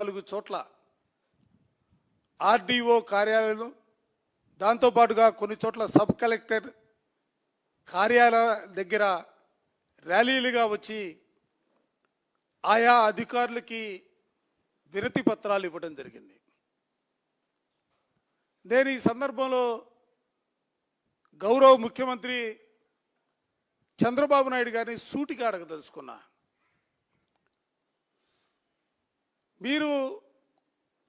నాలుగు చోట్ల ఆర్డీఓ కార్యాలయం దాంతోపాటుగా కొన్ని చోట్ల సబ్ కలెక్టర్ కార్యాలయ దగ్గర ర్యాలీలుగా వచ్చి ఆయా అధికారులకి వినతి పత్రాలు ఇవ్వడం జరిగింది. నేను ఈ సందర్భంలో గౌరవ ముఖ్యమంత్రి చంద్రబాబు నాయుడు గారిని సూటిగా అడగదలుచుకున్నా. మీరు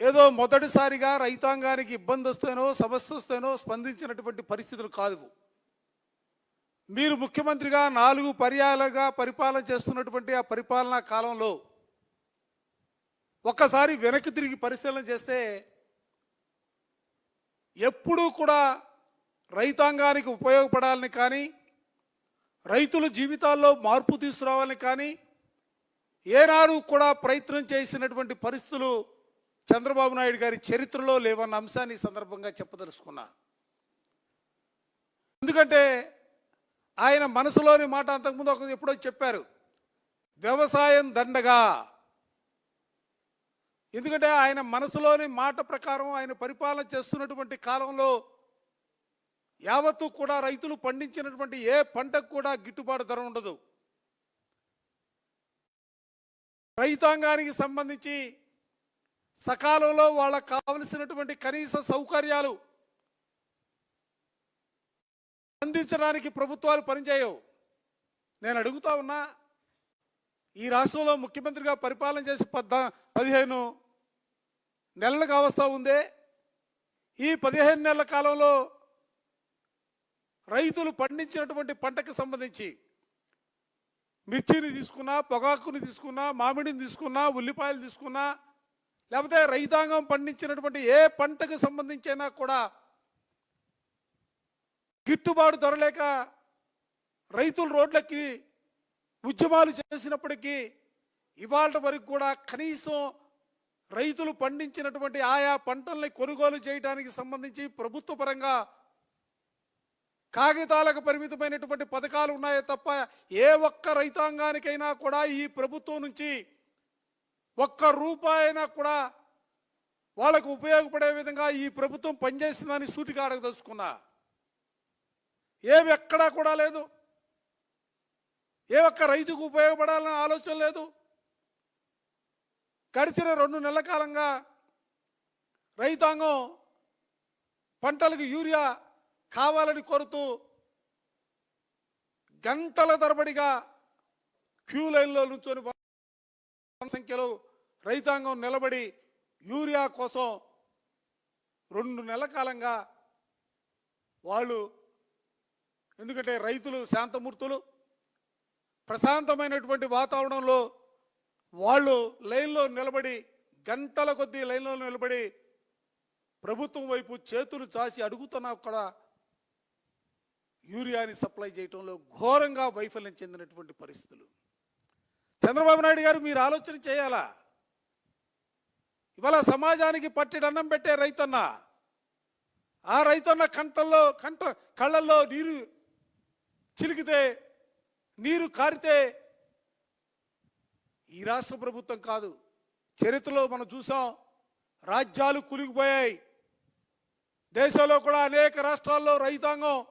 ఏదో మొదటిసారిగా రైతాంగానికి ఇబ్బంది వస్తేనో సమస్య వస్తేనో స్పందించినటువంటి పరిస్థితులు కాదు. మీరు ముఖ్యమంత్రిగా నాలుగు పర్యాలుగా పరిపాలన చేస్తున్నటువంటి ఆ పరిపాలనా కాలంలో ఒక్కసారి వెనక్కి తిరిగి పరిశీలన చేస్తే ఎప్పుడూ కూడా రైతాంగానికి ఉపయోగపడాలని కానీ రైతుల జీవితాల్లో మార్పు తీసుకురావాలని కానీ ఏనాడు కూడా ప్రయత్నం చేసినటువంటి పరిస్థితులు చంద్రబాబు నాయుడు గారి చరిత్రలో లేవన్న అంశాన్ని సందర్భంగా చెప్పదలుచుకున్నా. ఎందుకంటే ఆయన మనసులోని మాట అంతకుముందు ఒక ఎప్పుడో చెప్పారు వ్యవసాయం దండగా. ఎందుకంటే ఆయన మనసులోని మాట ప్రకారం ఆయన పరిపాలన చేస్తున్నటువంటి కాలంలో యావత్తు కూడా రైతులు పండించినటువంటి ఏ పంటకు కూడా గిట్టుబాటు ధర ఉండదు. రైతాంగానికి సంబంధించి సకాలంలో వాళ్ళకు కావలసినటువంటి కనీస సౌకర్యాలు అందించడానికి ప్రభుత్వాలు పనిచేయవు. నేను అడుగుతా ఉన్నా ఈ రాష్ట్రంలో ముఖ్యమంత్రిగా పరిపాలన చేసి పద్ద పదిహేను నెలలు కావస్తా ఉందే. ఈ పదిహేను నెలల కాలంలో రైతులు పండించినటువంటి పంటకు సంబంధించి మిర్చిని తీసుకున్నా పొగాకుని తీసుకున్నా మామిడిని తీసుకున్నా ఉల్లిపాయలు తీసుకున్నా లేకపోతే రైతాంగం పండించినటువంటి ఏ పంటకు సంబంధించైనా కూడా గిట్టుబాటు ధర లేక రైతులు రోడ్లకి ఉద్యమాలు చేసినప్పటికీ ఇవాళ వరకు కూడా కనీసం రైతులు పండించినటువంటి ఆయా పంటల్ని కొనుగోలు చేయడానికి సంబంధించి ప్రభుత్వ పరంగా కాగితాలకు పరిమితమైనటువంటి పథకాలు ఉన్నాయో తప్ప ఏ ఒక్క రైతాంగానికైనా కూడా ఈ ప్రభుత్వం నుంచి ఒక్క రూపాయినా కూడా వాళ్ళకు ఉపయోగపడే విధంగా ఈ ప్రభుత్వం పనిచేసిందని సూటిగా అడగదలుచుకున్నా. ఏమి ఎక్కడా కూడా లేదు. ఏ ఒక్క రైతుకు ఉపయోగపడాలనే ఆలోచన లేదు. గడిచిన రెండు నెలల కాలంగా రైతాంగం పంటలకు యూరియా కావాలని కోరుతూ గంటల తరబడిగా క్యూ లైన్లో నుంచొని సంఖ్యలో రైతాంగం నిలబడి యూరియా కోసం రెండు నెలల కాలంగా వాళ్ళు ఎందుకంటే రైతులు శాంతమూర్తులు ప్రశాంతమైనటువంటి వాతావరణంలో వాళ్ళు లైన్లో నిలబడి గంటల కొద్దీ లైన్లో నిలబడి ప్రభుత్వం వైపు చేతులు చాచి అడుగుతున్నా కూడా యూరియాని సప్లై చేయటంలో ఘోరంగా వైఫల్యం చెందినటువంటి పరిస్థితులు. చంద్రబాబు నాయుడు గారు మీరు ఆలోచన చేయాలా? ఇవాళ సమాజానికి పట్టిడన్నం పెట్టే రైతన్న ఆ రైతన్న కంటల్లో కంట కళ్ళల్లో నీరు చిలికితే నీరు కారితే ఈ రాష్ట్ర ప్రభుత్వం కాదు. చరిత్రలో మనం చూసాం రాజ్యాలు కులిగిపోయాయి. దేశంలో కూడా అనేక రాష్ట్రాల్లో రైతాంగం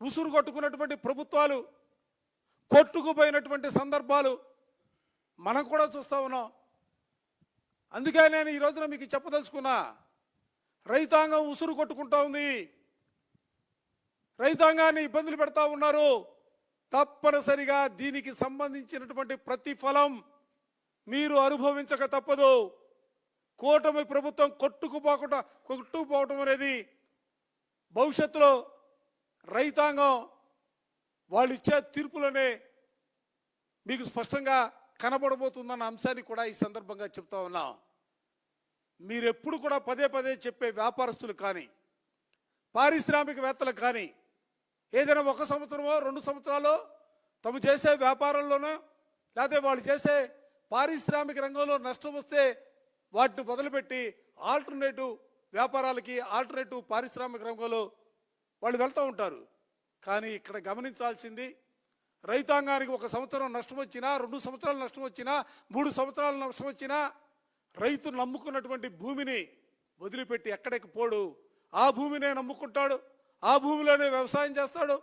ఉసురు కొట్టుకున్నటువంటి ప్రభుత్వాలు కొట్టుకుపోయినటువంటి సందర్భాలు మనం కూడా చూస్తా ఉన్నాం. అందుకే నేను ఈ రోజున మీకు చెప్పదలుచుకున్నా రైతాంగం ఉసురు కొట్టుకుంటా ఉంది. రైతాంగాన్ని ఇబ్బందులు పెడతా ఉన్నారు. తప్పనిసరిగా దీనికి సంబంధించినటువంటి ప్రతిఫలం మీరు అనుభవించక తప్పదు. కూటమి ప్రభుత్వం కొట్టుకుపోకుండా కొట్టుకుపోవటం అనేది భవిష్యత్తులో రైతాంగం వాళ్ళు ఇచ్చే తీర్పులనే మీకు స్పష్టంగా కనబడబోతుందన్న అంశాన్ని కూడా ఈ సందర్భంగా చెప్తా ఉన్నాం. మీరెప్పుడు కూడా పదే పదే చెప్పే వ్యాపారస్తులు కానీ పారిశ్రామికవేత్తలు కానీ ఏదైనా ఒక సంవత్సరమో రెండు సంవత్సరాలు తమ చేసే వ్యాపారంలోనో లేకపోతే వాళ్ళు చేసే పారిశ్రామిక రంగంలో నష్టం వస్తే వాటిని మొదలుపెట్టి ఆల్టర్నేటివ్ వ్యాపారాలకి ఆల్టర్నేటివ్ పారిశ్రామిక రంగంలో వాళ్ళు వెళ్తూ ఉంటారు. కానీ ఇక్కడ గమనించాల్సింది రైతాంగానికి ఒక సంవత్సరం నష్టం వచ్చినా రెండు సంవత్సరాలు నష్టం వచ్చినా మూడు సంవత్సరాలు నష్టం వచ్చినా రైతు నమ్ముకున్నటువంటి భూమిని వదిలిపెట్టి ఎక్కడికి పోడు. ఆ భూమినే నమ్ముకుంటాడు. ఆ భూమిలోనే వ్యవసాయం చేస్తాడు.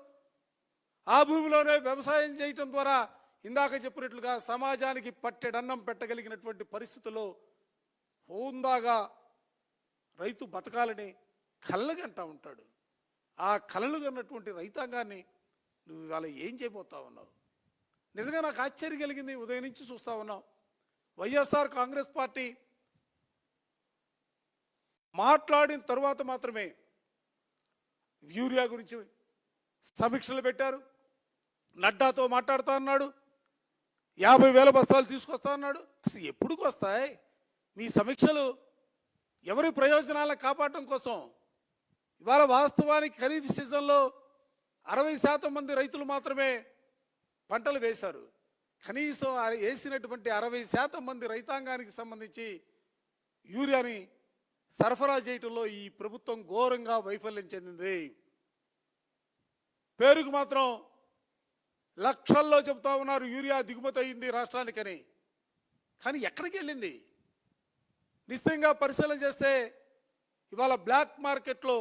ఆ భూమిలోనే వ్యవసాయం చేయటం ద్వారా ఇందాక చెప్పినట్లుగా సమాజానికి పట్టెడన్నం పెట్టగలిగినటువంటి పరిస్థితుల్లో హోందాగా రైతు బతకాలని కళ్ళగంటా ఉంటాడు. ఆ కలలు కన్నటువంటి రైతాంగాన్ని నువ్వు ఇవాళ ఏం చేయబోతా ఉన్నావు? నిజంగా నాకు ఆశ్చర్యం కలిగింది ఉదయం నుంచి చూస్తా ఉన్నావు. వైఎస్ఆర్ కాంగ్రెస్ పార్టీ మాట్లాడిన తరువాత మాత్రమే యూరియా గురించి సమీక్షలు పెట్టారు. నడ్డాతో మాట్లాడుతా అన్నాడు. యాభై వేల బస్తాలు తీసుకొస్తా అన్నాడు. అసలు ఎప్పుడుకు వస్తాయి మీ సమీక్షలు ఎవరి ప్రయోజనాలను కాపాడటం కోసం ఇవాళ వాస్తవానికి ఖరీఫ్ సీజన్లో అరవై శాతం మంది రైతులు మాత్రమే పంటలు వేశారు. కనీసం వేసినటువంటి అరవై శాతం మంది రైతాంగానికి సంబంధించి యూరియాని సరఫరా చేయటంలో ఈ ప్రభుత్వం ఘోరంగా వైఫల్యం చెందింది. పేరుకు మాత్రం లక్షల్లో చెబుతా ఉన్నారు యూరియా దిగుమతి అయింది రాష్ట్రానికని. కానీ ఎక్కడికి వెళ్ళింది? నిశ్చయంగా పరిశీలన చేస్తే ఇవాళ బ్లాక్ మార్కెట్లో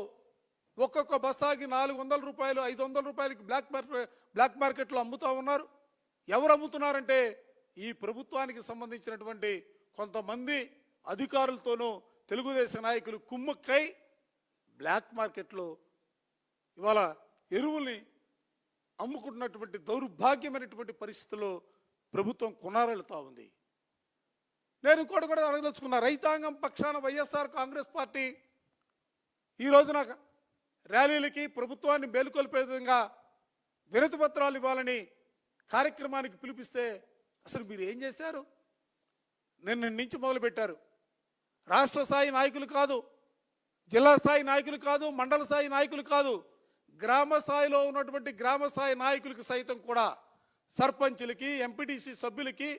ఒక్కొక్క బస్తాకి నాలుగు వందల రూపాయలు ఐదు వందల రూపాయలకి బ్లాక్ మార్కెట్ బ్లాక్ మార్కెట్లో అమ్ముతూ ఉన్నారు. ఎవరు అమ్ముతున్నారంటే ఈ ప్రభుత్వానికి సంబంధించినటువంటి కొంతమంది అధికారులతోనూ తెలుగుదేశం నాయకులు కుమ్మక్కై బ్లాక్ మార్కెట్లో ఇవాళ ఎరువుల్ని అమ్ముకుంటున్నటువంటి దౌర్భాగ్యమైనటువంటి పరిస్థితుల్లో ప్రభుత్వం కొనారెళ్తా ఉంది. నేను ఇంకోటి కూడా అడగదలుచుకున్నా రైతాంగం పక్షాన వైఎస్ఆర్ కాంగ్రెస్ పార్టీ ఈ నాకు ర్యాలీలకి ప్రభుత్వాన్ని మేలుకొల్పే విధంగా వినతి పత్రాలు ఇవ్వాలని కార్యక్రమానికి పిలిపిస్తే అసలు మీరు ఏం చేశారు? నిన్న నుంచి మొదలుపెట్టారు. రాష్ట్ర స్థాయి నాయకులు కాదు జిల్లా స్థాయి నాయకులు కాదు మండల స్థాయి నాయకులు కాదు గ్రామ స్థాయిలో ఉన్నటువంటి గ్రామ స్థాయి నాయకులకు సైతం కూడా సర్పంచులకి ఎంపీటీసీ సభ్యులకి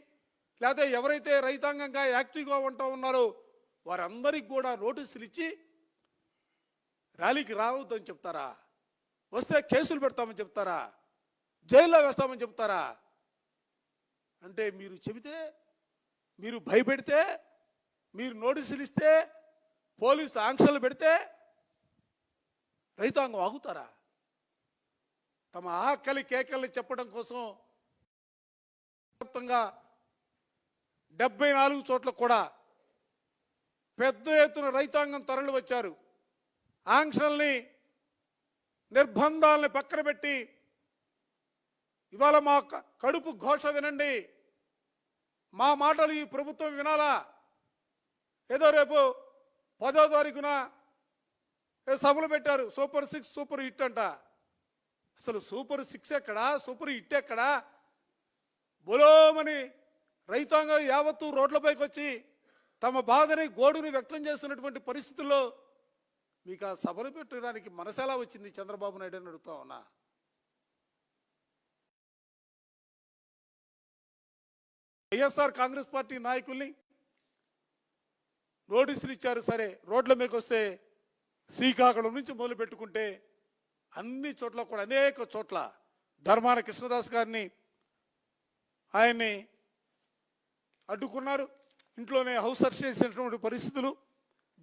లేకపోతే ఎవరైతే రైతాంగంగా యాక్టివ్గా ఉంటా ఉన్నారో వారందరికీ కూడా నోటీసులు ఇచ్చి ర్యాలీకి రావద్దని చెప్తారా? వస్తే కేసులు పెడతామని చెప్తారా? జైల్లో వేస్తామని చెప్తారా? అంటే మీరు చెబితే మీరు భయపెడితే మీరు నోటీసులు ఇస్తే పోలీసు ఆంక్షలు పెడితే రైతాంగం ఆగుతారా? తమ ఆకలి కేకల్ని చెప్పడం కోసం వ్యాప్తంగా డెబ్బై నాలుగు చోట్ల కూడా పెద్ద ఎత్తున రైతాంగం తరలి వచ్చారు ఆంక్షల్ని నిర్బంధాలని పక్కన పెట్టి ఇవాళ మా కడుపు ఘోష వినండి. మా మాటలు ఈ ప్రభుత్వం వినాలా? ఏదో రేపు పదో తారీఖున సభలు పెట్టారు సూపర్ సిక్స్ సూపర్ హిట్ అంట. అసలు సూపర్ సిక్స్ ఎక్కడా సూపర్ హిట్ ఎక్కడా? బులోమని రైతాంగం యావత్తు రోడ్లపైకి వచ్చి తమ బాధని గోడుని వ్యక్తం చేస్తున్నటువంటి పరిస్థితుల్లో మీకు ఆ సభలు పెట్టడానికి మనసెలా వచ్చింది? చంద్రబాబు నాయుడు అని అడుగుతా ఉన్నా. వైఎస్ఆర్ కాంగ్రెస్ పార్టీ నాయకుల్ని నోటీసులు ఇచ్చారు. సరే రోడ్ల మీకు వస్తే శ్రీకాకుళం నుంచి మొదలు పెట్టుకుంటే అన్ని చోట్ల కూడా అనేక చోట్ల ధర్మాన కృష్ణదాస్ గారిని ఆయన్ని అడ్డుకున్నారు. ఇంట్లోనే హౌస్ అరెస్ట్ చేసినటువంటి పరిస్థితులు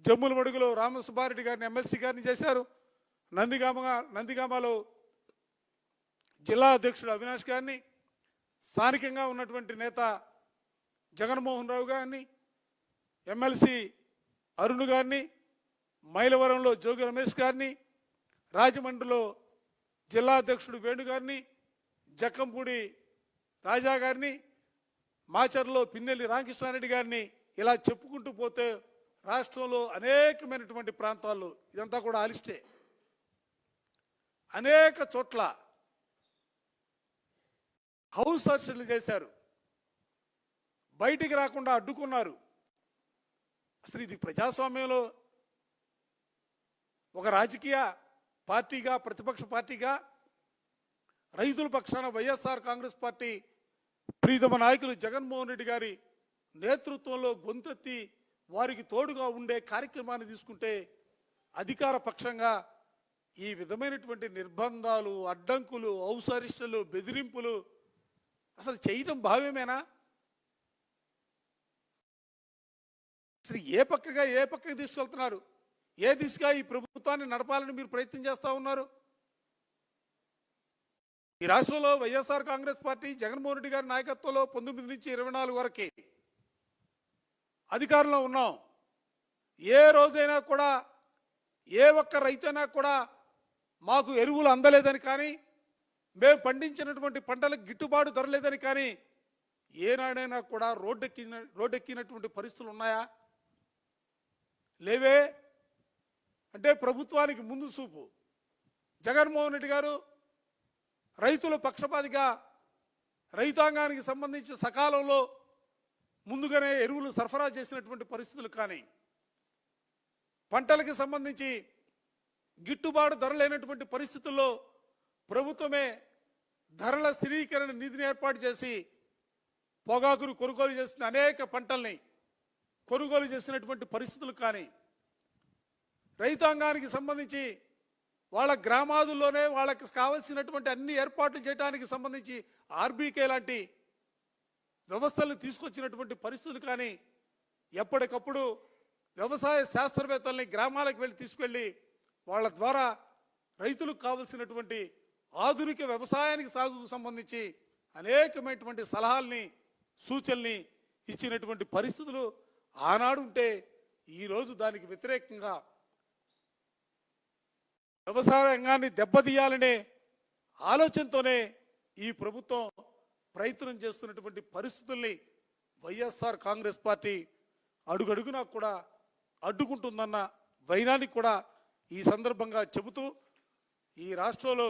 జమ్ముల మడుగులో రామసుబ్బారెడ్డి గారిని ఎమ్మెల్సీ గారిని చేశారు. నందిగామ నందిగామలో జిల్లా అధ్యక్షుడు అవినాష్ గారిని స్థానికంగా ఉన్నటువంటి నేత జగన్మోహన్ రావు గారిని ఎమ్మెల్సీ అరుణ్ గారిని మైలవరంలో జోగి రమేష్ గారిని రాజమండ్రిలో జిల్లా అధ్యక్షుడు వేణు గారిని జక్కంపూడి రాజా గారిని మాచర్లో పిన్నెల్లి రామకృష్ణారెడ్డి గారిని ఇలా చెప్పుకుంటూ పోతే రాష్ట్రంలో అనేకమైనటువంటి ప్రాంతాల్లో ఇదంతా కూడా ఆలిస్టే అనేక చోట్ల హౌస్ అరెస్టులు చేశారు. బయటికి రాకుండా అడ్డుకున్నారు. అసలు ఇది ప్రజాస్వామ్యంలో ఒక రాజకీయ పార్టీగా ప్రతిపక్ష పార్టీగా రైతుల పక్షాన వైఎస్ఆర్ కాంగ్రెస్ పార్టీ ప్రీతమ నాయకులు జగన్మోహన్ రెడ్డి గారి నేతృత్వంలో గొంతెత్తి వారికి తోడుగా ఉండే కార్యక్రమాన్ని తీసుకుంటే అధికార పక్షంగా ఈ విధమైనటువంటి నిర్బంధాలు అడ్డంకులు ఔసరిష్టలు బెదిరింపులు అసలు చేయటం భావ్యమేనా? అసలు ఏ పక్కగా ఏ పక్కకి తీసుకెళ్తున్నారు? ఏ దిశగా ఈ ప్రభుత్వాన్ని నడపాలని మీరు ప్రయత్నం చేస్తూ ఉన్నారు? ఈ రాష్ట్రంలో వైఎస్ఆర్ కాంగ్రెస్ పార్టీ జగన్మోహన్ రెడ్డి గారి నాయకత్వంలో పంతొమ్మిది నుంచి ఇరవై నాలుగు వరకే అధికారంలో ఉన్నాం. ఏ రోజైనా కూడా ఏ ఒక్క రైతైనా కూడా మాకు ఎరువులు అందలేదని కానీ మేము పండించినటువంటి పంటలకు గిట్టుబాటు ధరలేదని కానీ ఏనాడైనా కూడా రోడ్డెక్కిన రోడ్డెక్కినటువంటి పరిస్థితులు ఉన్నాయా? లేవే. అంటే ప్రభుత్వానికి ముందు చూపు. జగన్మోహన్ రెడ్డి గారు రైతుల పక్షపాతిగా రైతాంగానికి సంబంధించి సకాలంలో ముందుగానే ఎరువులు సరఫరా చేసినటువంటి పరిస్థితులు కానీ పంటలకు సంబంధించి గిట్టుబాటు ధర లేనటువంటి పరిస్థితుల్లో ప్రభుత్వమే ధరల స్థిరీకరణ నిధిని ఏర్పాటు చేసి పొగాకును కొనుగోలు చేసిన అనేక పంటల్ని కొనుగోలు చేసినటువంటి పరిస్థితులు కానీ రైతాంగానికి సంబంధించి వాళ్ళ గ్రామాదుల్లోనే వాళ్ళకి కావలసినటువంటి అన్ని ఏర్పాట్లు చేయడానికి సంబంధించి ఆర్బీకే లాంటి వ్యవస్థలను తీసుకొచ్చినటువంటి పరిస్థితులు కానీ ఎప్పటికప్పుడు వ్యవసాయ శాస్త్రవేత్తల్ని గ్రామాలకు వెళ్ళి తీసుకెళ్ళి వాళ్ళ ద్వారా రైతులకు కావలసినటువంటి ఆధునిక వ్యవసాయానికి సాగుకు సంబంధించి అనేకమైనటువంటి సలహాల్ని సూచనల్ని ఇచ్చినటువంటి పరిస్థితులు ఆనాడు ఉంటే ఈరోజు దానికి వ్యతిరేకంగా వ్యవసాయ రంగాన్ని దెబ్బతీయాలనే ఆలోచనతోనే ఈ ప్రభుత్వం ప్రయత్నం చేస్తున్నటువంటి పరిస్థితుల్ని వైఎస్ఆర్ కాంగ్రెస్ పార్టీ అడుగడుగునా కూడా అడ్డుకుంటుందన్న వైనాన్ని కూడా ఈ సందర్భంగా చెబుతూ ఈ రాష్ట్రంలో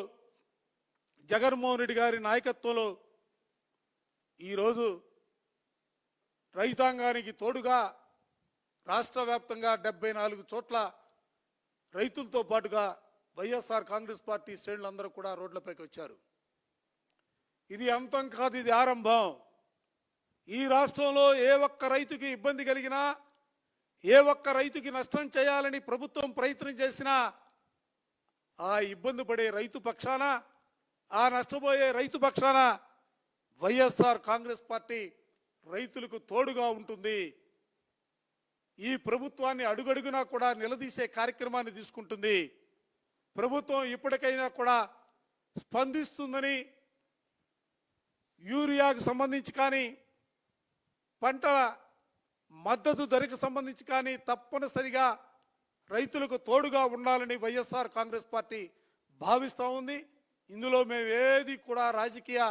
జగన్మోహన్ రెడ్డి గారి నాయకత్వంలో ఈరోజు రైతాంగానికి తోడుగా రాష్ట్ర వ్యాప్తంగా డెబ్బై నాలుగు చోట్ల రైతులతో పాటుగా వైఎస్ఆర్ కాంగ్రెస్ పార్టీ శ్రేణులందరూ కూడా రోడ్లపైకి వచ్చారు. ఇది అంతం కాదు ఇది ఆరంభం. ఈ రాష్ట్రంలో ఏ ఒక్క రైతుకి ఇబ్బంది కలిగినా ఏ ఒక్క రైతుకి నష్టం చేయాలని ప్రభుత్వం ప్రయత్నం చేసినా ఆ ఇబ్బంది పడే రైతు పక్షాన ఆ నష్టపోయే రైతు పక్షాన వైఎస్ఆర్ కాంగ్రెస్ పార్టీ రైతులకు తోడుగా ఉంటుంది. ఈ ప్రభుత్వాన్ని అడుగడుగునా కూడా నిలదీసే కార్యక్రమాన్ని తీసుకుంటుంది. ప్రభుత్వం ఇప్పటికైనా కూడా స్పందిస్తుందని యూరియాకు సంబంధించి కానీ పంటల మద్దతు ధరకు సంబంధించి కానీ తప్పనిసరిగా రైతులకు తోడుగా ఉండాలని వైఎస్ఆర్ కాంగ్రెస్ పార్టీ భావిస్తూ ఉంది. ఇందులో మేము ఏది కూడా రాజకీయ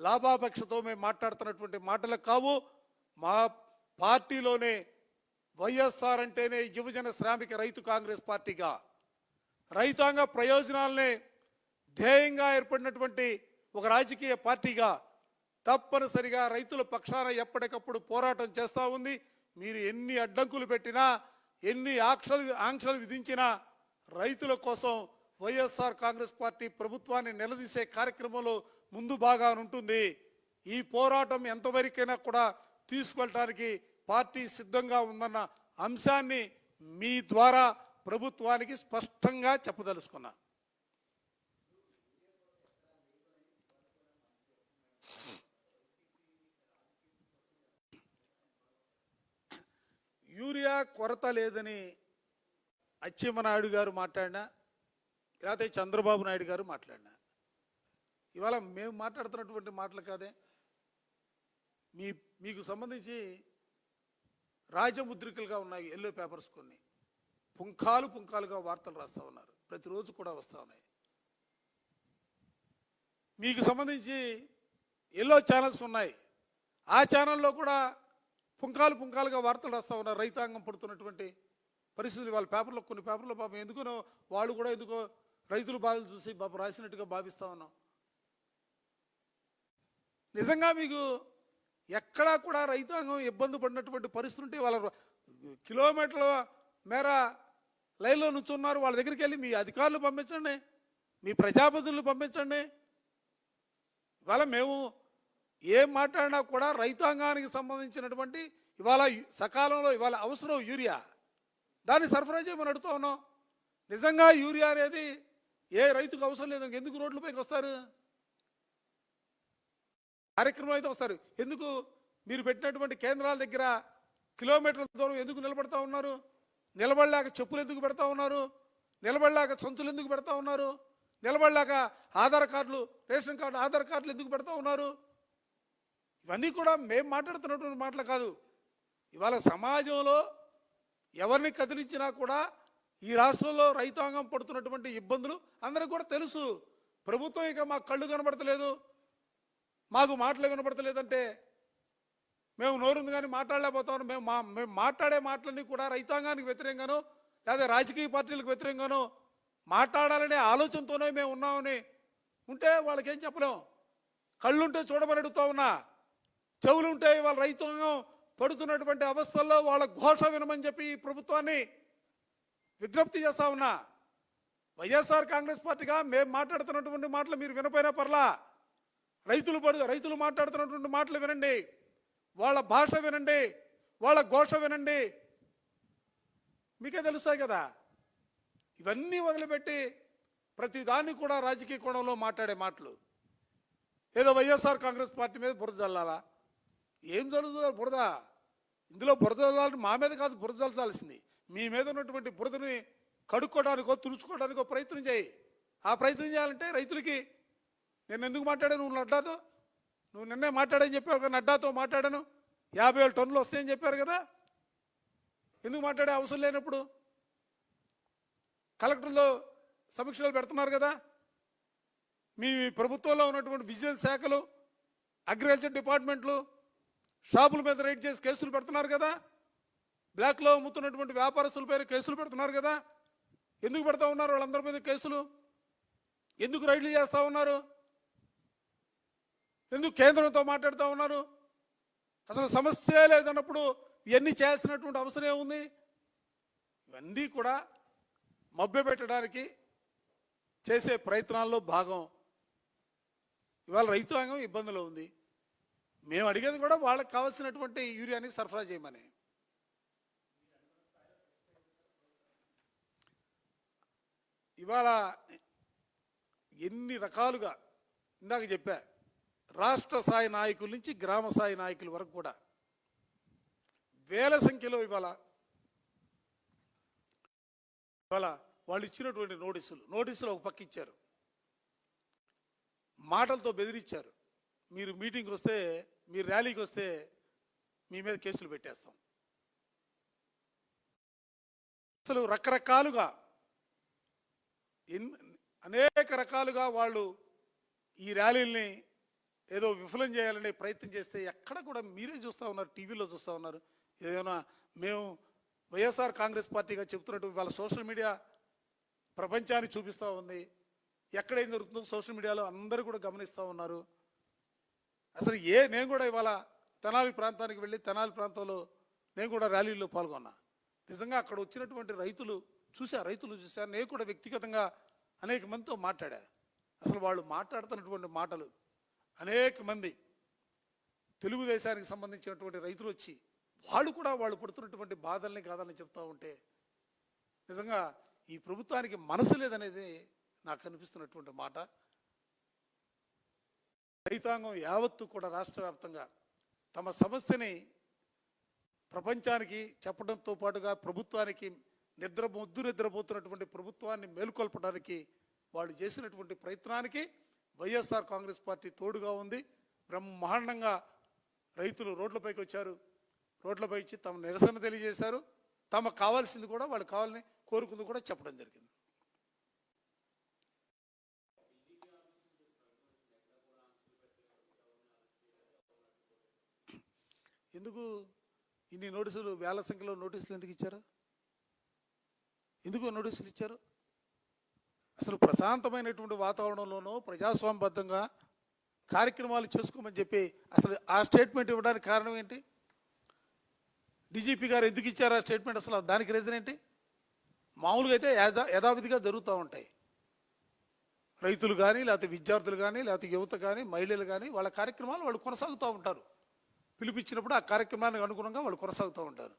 లాభాపేక్షతో మేము మాట్లాడుతున్నటువంటి మాటలు కావు. మా పార్టీలోనే వైఎస్ఆర్ అంటేనే యువజన శ్రామిక రైతు కాంగ్రెస్ పార్టీగా. రైతాంగ ప్రయోజనాలనే ధ్యేయంగా ఏర్పడినటువంటి ఒక రాజకీయ పార్టీగా తప్పనిసరిగా రైతుల పక్షాన ఎప్పటికప్పుడు పోరాటం చేస్తూ ఉంది. మీరు ఎన్ని అడ్డంకులు పెట్టినా ఎన్ని ఆంక్షలు ఆంక్షలు విధించినా రైతుల కోసం వైఎస్ఆర్ కాంగ్రెస్ పార్టీ ప్రభుత్వాన్ని నిలదీసే కార్యక్రమంలో ముందు బాగా ఉంటుంది. ఈ పోరాటం ఎంతవరకైనా కూడా తీసుకెళ్ళటానికి పార్టీ సిద్ధంగా ఉందన్న అంశాన్ని మీ ద్వారా ప్రభుత్వానికి స్పష్టంగా చెప్పదలుచుకున్నా. యూరియా కొరత లేదని అచ్చెమ్మనాయుడు గారు మాట్లాడినా లేకపోతే చంద్రబాబు నాయుడు గారు మాట్లాడినా. ఇవాళ మేము మాట్లాడుతున్నటువంటి మాటలు కాదే మీ మీకు సంబంధించి రాజముద్రికలుగా ఉన్నాయి ఎల్లో పేపర్స్ కొన్ని. పుంఖాలు పుంఖాలుగా వార్తలు రాస్తూ ఉన్నారు. ప్రతిరోజు కూడా వస్తూ ఉన్నాయి. మీకు సంబంధించి ఎల్లో ఛానల్స్ ఉన్నాయి. ఆ ఛానల్లో కూడా పుంకాలు పుంకాలుగా వార్తలు రాస్తూ ఉన్నారు. రైతాంగం పడుతున్నటువంటి పరిస్థితులు వాళ్ళ పేపర్లో కొన్ని పేపర్లో పాపం ఎందుకనో వాళ్ళు కూడా ఎందుకో రైతుల బాధలు చూసి పాపం రాసినట్టుగా భావిస్తూ ఉన్నాం. నిజంగా మీకు ఎక్కడా కూడా రైతాంగం ఇబ్బంది పడినటువంటి పరిస్థితి ఉంటే వాళ్ళ కిలోమీటర్ల మేర లైన్లో నుంచున్నారు. వాళ్ళ దగ్గరికి వెళ్ళి మీ అధికారులు పంపించండి. మీ ప్రజాప్రతినిధులు పంపించండి. ఇవాళ మేము ఏం మాట్లాడినా కూడా రైతాంగానికి సంబంధించినటువంటి ఇవాళ సకాలంలో ఇవాళ అవసరం యూరియా. దాన్ని సరఫరా చేయమని అడుగుతా ఉన్నాం. నిజంగా యూరియా అనేది ఏ రైతుకు అవసరం లేదు. ఎందుకు రోడ్లపైకి వస్తారు? కార్యక్రమం అయితే వస్తారు. ఎందుకు మీరు పెట్టినటువంటి కేంద్రాల దగ్గర కిలోమీటర్ల దూరం ఎందుకు నిలబడతా ఉన్నారు? నిలబడలేక చెప్పులు ఎందుకు పెడతా ఉన్నారు? నిలబడలేక సంచులు ఎందుకు పెడతా ఉన్నారు? నిలబడలేక ఆధార్ కార్డులు రేషన్ కార్డు ఆధార్ కార్డులు ఎందుకు పెడతా ఉన్నారు? ఇవన్నీ కూడా మేము మాట్లాడుతున్నటువంటి మాటలు కాదు. ఇవాళ సమాజంలో ఎవరిని కదిలించినా కూడా ఈ రాష్ట్రంలో రైతాంగం పడుతున్నటువంటి ఇబ్బందులు అందరికీ కూడా తెలుసు. ప్రభుత్వం ఇక మాకు కళ్ళు కనబడతలేదు. మాకు మాటలు కనబడతలేదంటే మేము నోరుంది కానీ మాట్లాడలేకపోతామని మేము మా మేము మాట్లాడే మాటలన్నీ కూడా రైతాంగానికి వ్యతిరేకంగానో లేదా రాజకీయ పార్టీలకు వ్యతిరేకంగానో మాట్లాడాలనే ఆలోచనతోనే మేము ఉన్నామని ఉంటే వాళ్ళకేం చెప్పలేం. కళ్ళుంటే చూడమని అడుగుతా ఉన్నా. చెవులు ఉంటే వాళ్ళ రైతాంగం పడుతున్నటువంటి అవస్థల్లో వాళ్ళ ఘోష వినమని చెప్పి ఈ ప్రభుత్వాన్ని విజ్ఞప్తి చేస్తా ఉన్నా. వైఎస్ఆర్ కాంగ్రెస్ పార్టీగా మేము మాట్లాడుతున్నటువంటి మాటలు మీరు వినపోయినా పర్లా. రైతులు పడు రైతులు మాట్లాడుతున్నటువంటి మాటలు వినండి. వాళ్ళ భాష వినండి. వాళ్ళ ఘోష వినండి. మీకే తెలుస్తాయి కదా. ఇవన్నీ వదిలిపెట్టి ప్రతి దాన్ని కూడా రాజకీయ కోణంలో మాట్లాడే మాటలు. ఏదో వైఎస్ఆర్ కాంగ్రెస్ పార్టీ మీద బురద చల్లాలా ఏం జరుగుతుందో బురద. ఇందులో బురద చల్లాలని మా మీద కాదు బురద చల్లాల్సింది మీ మీద ఉన్నటువంటి బురదని కడుక్కోవడానికో తుడుచుకోవడానికో ప్రయత్నం చేయి. ఆ ప్రయత్నం చేయాలంటే రైతులకి నేను ఎందుకు మాట్లాడాను? నువ్వు నడ్డాతో? నువ్వు నిన్నే మాట్లాడని చెప్పావు కదా నడ్డాతో మాట్లాడాను. యాభై వేల టన్నులు వస్తాయని చెప్పారు కదా. ఎందుకు మాట్లాడే అవసరం లేనప్పుడు? కలెక్టర్లో సమీక్షలు పెడుతున్నారు కదా. మీ ప్రభుత్వంలో ఉన్నటువంటి విజిలెన్స్ శాఖలు అగ్రికల్చర్ డిపార్ట్మెంట్లు షాపుల మీద రైడ్ చేసి కేసులు పెడుతున్నారు కదా? బ్లాక్లో అమ్ముతున్నటువంటి వ్యాపారస్తుల పేరు కేసులు పెడుతున్నారు కదా? ఎందుకు పెడతా ఉన్నారు వాళ్ళందరి మీద కేసులు? ఎందుకు రైడ్లు చేస్తూ ఉన్నారు? ఎందుకు కేంద్రంతో మాట్లాడుతూ ఉన్నారు? అసలు సమస్య లేదన్నప్పుడు ఇవన్నీ చేస్తున్నటువంటి అవసరం ఏముంది? ఇవన్నీ కూడా మభ్యపెట్టడానికి చేసే ప్రయత్నాల్లో భాగం. ఇవాళ రైతాంగం ఇబ్బందులో ఉంది. మేము అడిగేది కూడా వాళ్ళకి కావాల్సినటువంటి యూరియాని సరఫరా చేయమని. ఇవాళ ఎన్ని రకాలుగా ఇందాక చెప్పా రాష్ట్ర స్థాయి నాయకుల నుంచి గ్రామ స్థాయి నాయకుల వరకు కూడా వేల సంఖ్యలో ఇవాళ ఇవాళ వాళ్ళు ఇచ్చినటువంటి నోటీసులు నోటీసులు ఒక పక్క ఇచ్చారు. మాటలతో బెదిరించారు. మీరు మీటింగ్కి వస్తే మీరు ర్యాలీకి వస్తే మీ మీద కేసులు పెట్టేస్తాం. అసలు రకరకాలుగా అనేక రకాలుగా వాళ్ళు ఈ ర్యాలీల్ని ఏదో విఫలం చేయాలనే ప్రయత్నం చేస్తే ఎక్కడ కూడా మీరే చూస్తూ ఉన్నారు టీవీలో చూస్తూ ఉన్నారు. ఏదైనా మేము వైఎస్ఆర్ కాంగ్రెస్ పార్టీగా చెప్తున్నట్టు వాళ్ళ సోషల్ మీడియా ప్రపంచాన్ని చూపిస్తూ ఉంది. ఎక్కడ ఏం జరుగుతుందో సోషల్ మీడియాలో అందరూ కూడా గమనిస్తూ ఉన్నారు. అసలు ఏ నేను కూడా ఇవాళ తెనాలి ప్రాంతానికి వెళ్ళి తెనాలి ప్రాంతంలో నేను కూడా ర్యాలీలో పాల్గొన్నా. నిజంగా అక్కడ వచ్చినటువంటి రైతులు చూసా రైతులు చూశా నేను కూడా వ్యక్తిగతంగా అనేక మందితో మాట్లాడా. అసలు వాళ్ళు మాట్లాడుతున్నటువంటి మాటలు అనేక మంది తెలుగుదేశానికి సంబంధించినటువంటి రైతులు వచ్చి వాళ్ళు కూడా వాళ్ళు పడుతున్నటువంటి బాధల్ని కాదని చెప్తూ ఉంటే నిజంగా ఈ ప్రభుత్వానికి మనసు లేదనేది నాకు అనిపిస్తున్నటువంటి మాట. రైతాంగం యావత్తు కూడా రాష్ట్ర వ్యాప్తంగా తమ సమస్యని ప్రపంచానికి చెప్పడంతో పాటుగా ప్రభుత్వానికి నిద్ర ముద్దు నిద్రపోతున్నటువంటి ప్రభుత్వాన్ని మేలుకొల్పడానికి వాళ్ళు చేసినటువంటి ప్రయత్నానికి వైఎస్ఆర్ కాంగ్రెస్ పార్టీ తోడుగా ఉంది. బ్రహ్మాండంగా రైతులు రోడ్లపైకి వచ్చారు. రోడ్లపై వచ్చి తమ నిరసన తెలియజేశారు. తమకు కావాల్సింది కూడా వాళ్ళు కావాలని కోరుకుంది కూడా చెప్పడం జరిగింది. ఎందుకు ఇన్ని నోటీసులు వేల సంఖ్యలో నోటీసులు ఎందుకు ఇచ్చారు? ఎందుకు నోటీసులు ఇచ్చారు? అసలు ప్రశాంతమైనటువంటి వాతావరణంలోనూ ప్రజాస్వామ్యబద్ధంగా కార్యక్రమాలు చేసుకోమని చెప్పి అసలు ఆ స్టేట్మెంట్ ఇవ్వడానికి కారణం ఏంటి? డీజీపీ గారు ఎందుకు ఇచ్చారు ఆ స్టేట్మెంట్? అసలు దానికి రీజన్ ఏంటి? మామూలుగా అయితే యథా యథావిధిగా జరుగుతూ ఉంటాయి. రైతులు కానీ లేకపోతే విద్యార్థులు కానీ లేకపోతే యువత కానీ మహిళలు కానీ వాళ్ళ కార్యక్రమాలు వాళ్ళు కొనసాగుతూ ఉంటారు. పిలిపించినప్పుడు ఆ కార్యక్రమానికి అనుగుణంగా వాళ్ళు కొనసాగుతూ ఉంటారు.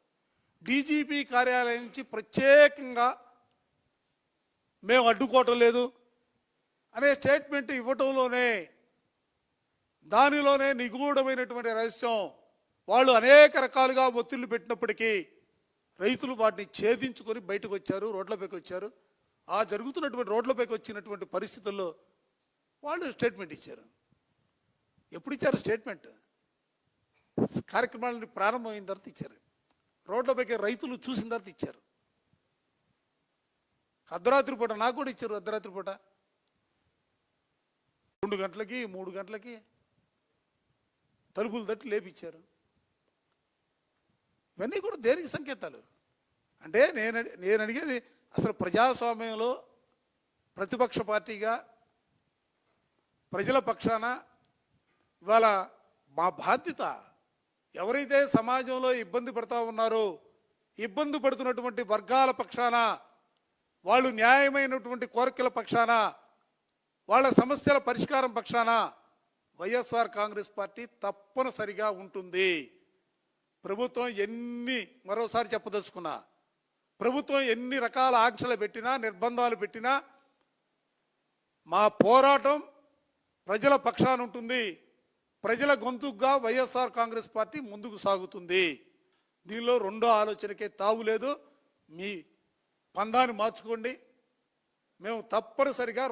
డీజీపీ కార్యాలయం నుంచి ప్రత్యేకంగా మేము అడ్డుకోవటం లేదు అనే స్టేట్మెంట్ ఇవ్వటంలోనే దానిలోనే నిగూఢమైనటువంటి రహస్యం వాళ్ళు అనేక రకాలుగా ఒత్తిళ్ళు పెట్టినప్పటికీ రైతులు వాటిని ఛేదించుకొని బయటకు వచ్చారు రోడ్లపైకి వచ్చారు. ఆ జరుగుతున్నటువంటి రోడ్లపైకి వచ్చినటువంటి పరిస్థితుల్లో వాళ్ళు స్టేట్మెంట్ ఇచ్చారు. ఎప్పుడు ఇచ్చారు స్టేట్మెంట్? కార్యక్రమాలని ప్రారంభమైన తర్వాత ఇచ్చారు. రోడ్లపైకి రైతులు చూసిన తర్వాత ఇచ్చారు. అర్ధరాత్రి పూట నాకు కూడా ఇచ్చారు అర్ధరాత్రి పూట. రెండు గంటలకి మూడు గంటలకి తలుపులు తట్టి లేపిచ్చారు. ఇవన్నీ కూడా దేనికి సంకేతాలు? అంటే నేను నేను అడిగేది అసలు ప్రజాస్వామ్యంలో ప్రతిపక్ష పార్టీగా ప్రజల పక్షాన ఇవాళ మా బాధ్యత ఎవరైతే సమాజంలో ఇబ్బంది పడతా ఉన్నారో ఇబ్బంది పడుతున్నటువంటి వర్గాల పక్షాన వాళ్ళు న్యాయమైనటువంటి కోరికల పక్షాన వాళ్ళ సమస్యల పరిష్కారం పక్షాన వైఎస్ఆర్ కాంగ్రెస్ పార్టీ తప్పనిసరిగా ఉంటుంది. ప్రభుత్వం ఎన్ని మరోసారి చెప్పదలుచుకున్నా ప్రభుత్వం ఎన్ని రకాల ఆంక్షలు పెట్టినా నిర్బంధాలు పెట్టినా మా పోరాటం ప్రజల పక్షాన ఉంటుంది. ప్రజల గొంతుగా వైఎస్ఆర్ కాంగ్రెస్ పార్టీ ముందుకు సాగుతుంది. దీనిలో రెండో ఆలోచనకే తావులేదు మీ పందాన్ని మార్చుకోండి. మేము తప్పనిసరిగా